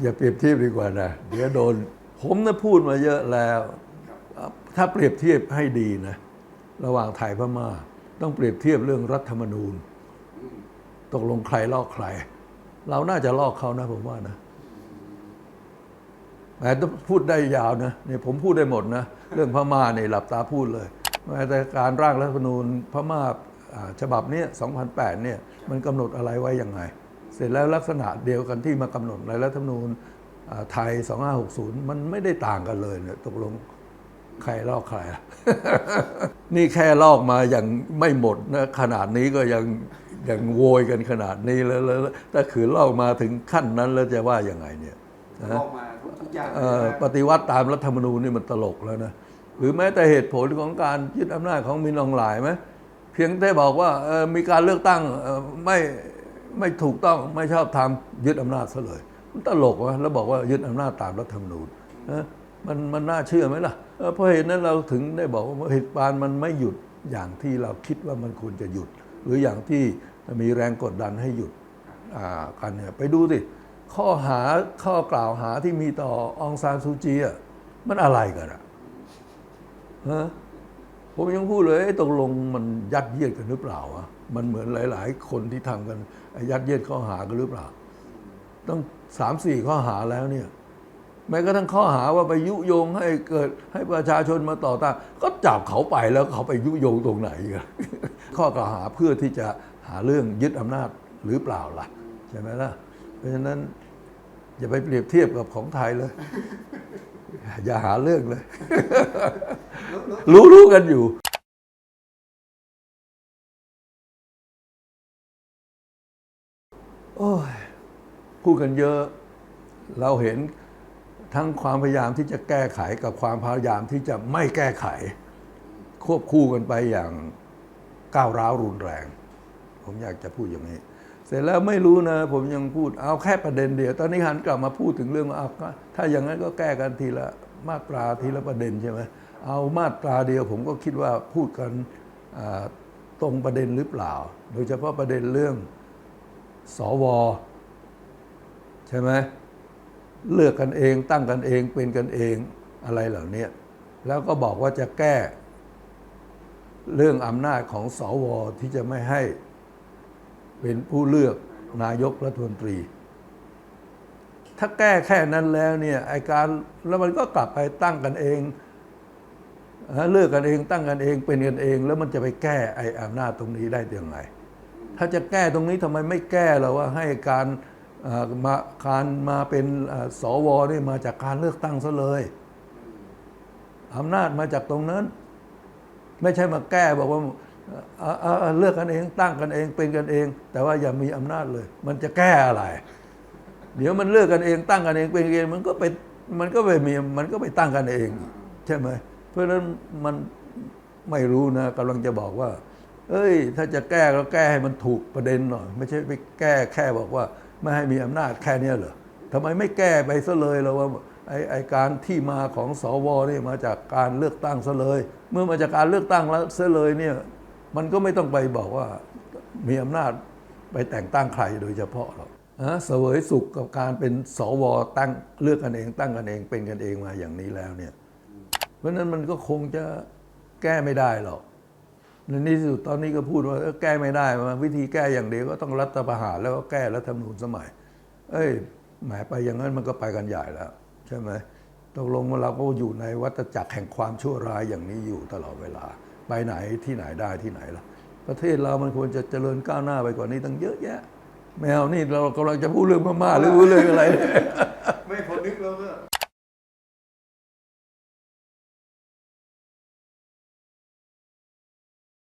อย่าเปรียบเทียบดีกว่านะเดี๋ยวโดน ผมนะพูดมาเยอะแล้ว ถ้าเปรียบเทียบให้ดีนะ ระหว่างไทยพม่า ต้องเปรียบเทียบเรื่องรัฐธรรมนูญ ตกลงใครลอกใคร เราน่าจะลอกเขานะผมว่านะแม้ต้องพูดได้ยาวนะเนี่ยผมพูดได้หมดนะ เรื่องพม่าเนี่ยหลับตาพูดเลยแม้แต่การร่างรัฐธรรมนูญพม่าอ่าฉบับนี้2008เนี่ยมันกำหนดอะไรไว้ยังไง เสร็จแล้วลักษณะเดียวกันที่มากำหนดในรัฐธรรมนูญอ่าไทย 2560 มันไม่ได้ต่างกันเลยเนี่ยตกลงใครลอกใครอะนี่แค่ลอกมาอย่างไม่หมดนะขนาดนี้ก็ยังยังโวยกันขนาดนี้แล้วแล้วแล้วถ้าขืนลอกมาถึงขั้นนั้นแล้วจะว่ายังไงเนี่ยออกมาทุกอย่างเอ่อปฏิวัติตามรัฐธรรมนูญนี่มันตลกแล้วนะหรือแม้แต่เหตุผลของการยึดอำนาจของมินอองหลายไหมเพียงแต่บอกว่าเอ่อมีการเลือกตั้งเอ่อไม่ ไม่ถูกต้องไม่ชอบทำยึดอำนาจซะเลย มันตลกวะแล้วบอกว่ายึดอำนาจตามรัฐธรรมนูญนะมันมันน่าเชื่อไหมล่ะเออเพราะเหตุนั้นเราถึงได้บอกว่าเหตุการณ์มันไม่หยุดอย่างที่เราคิดว่ามันควรจะหยุด หรืออย่างที่มีแรงกดดันให้หยุดอ่ากันเนี่ยไปดูสิข้อหาข้อกล่าวหาที่มีต่อองซานซูจีอะมันอะไรกันอะฮะ ผมยังพูดเลยตกลงมันยัดเยียดกันหรือเปล่าวะมันเหมือนหลาย ๆ คนที่ทำกันยัดเยียดข้อหากันหรือเปล่า ต้องสามสี่ข้อหาแล้วเนี่ยแม้กระทั่งข้อหาว่าไปยุยงให้เกิดให้ประชาชนมาต่อต้านก็จับเขาไปแล้วเขาไปยุยงตรงไหนกันข้อกล่าวหาเพื่อที่จะหาเรื่องยึดอำนาจหรือเปล่าล่ะ ใช่ไหมล่ะ เพราะฉะนั้นอย่าไปเปรียบเทียบกับของไทยเลย อย่าหาเรื่องเลย รู้รู้กันอยู่โอ้ยพูดกันเยอะ เราเห็นทั้งความพยายามที่จะแก้ไขกับความพยายามที่จะไม่แก้ไข ควบคู่กันไปอย่างก้าวร้าวรุนแรง ผมอยากจะพูดอย่างนี้ สร็จแล้วไม่รู้นะ ผมยังพูดเอาแค่ประเด็นเดียว ตอนนี้หันกลับมาพูดถึงเรื่องเอาถ้าอย่างนั้นก็แก้กันทีละมาตราทีละประเด็นใช่ไหมเอามาตราเดียวผมก็คิดว่าพูดกันตรงประเด็นหรือเปล่า โดยเฉพาะประเด็นเรื่องสวใช่ไหมเลือกกันเองตั้งกันเองเป็นกันเองอะไรเหล่านี้แล้วก็บอกว่าจะแก้เรื่องอำนาจของสวที่จะไม่ให้ เป็นผู้เลือกนายกรัฐมนตรี ถ้าแก้แค่นั้นแล้วเนี่ยไอการแล้วมันก็กลับไปตั้งกันเองเลือกกันเองตั้งกันเองเป็นกันเอง แล้วมันจะไปแก้ไออำนาจตรงนี้ได้ยังไง ถ้าจะแก้ตรงนี้ทำไมไม่แก้เราว่าให้การมาการมาเป็นเอ่อสวนี่มาจากการเลือกตั้งซะเลยอำนาจมาจากตรงนั้น ไม่ใช่มาแก้บอกว่า เลือกกันเองตั้งกันเองเป็นกันเอง แต่ว่าอย่ามีอำนาจเลย มันจะแก้อะไร เดี๋ยวมันเลือกกันเอง ตั้งกันเองเป็นกันเองมันก็ไปมันก็ไปมีมันก็ไปตั้งกันเอง ใช่ไหมเพราะฉะนั้นมันไม่รู้นะกำลังจะบอกว่า เอ้ย ถ้าจะแก้ก็แก้ให้มันถูกประเด็นหน่อย ไม่ใช่ไปแก้แค่บอกว่า ไม่ให้มีอำนาจแค่เนี้เหรอทำไมไม่แก้ไปซะเลยแล้วว่าไอ้ไอ้การที่มาของสวนี่มาจากการเลือกตั้งซะเลย เมื่อมาจากการเลือกตั้งแล้วซะเลยเนี่ย มันก็ไม่ต้องไปบอกว่ามีอำนาจไปแต่งตั้งใครโดยเฉพาะหรอกนะเสวยสุขกับการเป็นสวตั้งเลือกกันเอง ตั้งกันเองเป็นกันเองมาอย่างนี้แล้วเนี่ย เพราะนั้นมันก็คงจะแก้ไม่ได้หรอกในที่สุดตอนนี้ก็พูดว่าแก้ไม่ได้มาวิธีแก้อย่างเดียวก็ต้องรัฐประหารแล้วก็แก้รัฐธรรมนูญสมัย เอ้ยแหมไปอย่างนั้นมันก็ไปกันใหญ่แล้ว ใช่ไหมตกลงว่าเราก็อยู่ในวัฏจักรแห่งความชั่วร้ายอย่างนี้อยู่ตลอดเวลา ไปไหนที่ไหนได้ที่ไหนล่ะ ประเทศเรามันควรจะเจริญก้าวหน้าไปกว่านี้ตั้งเยอะแยะแมวนี่เรากำลังจะพูดเรื่องมากๆหรือพูดเรื่องอะไร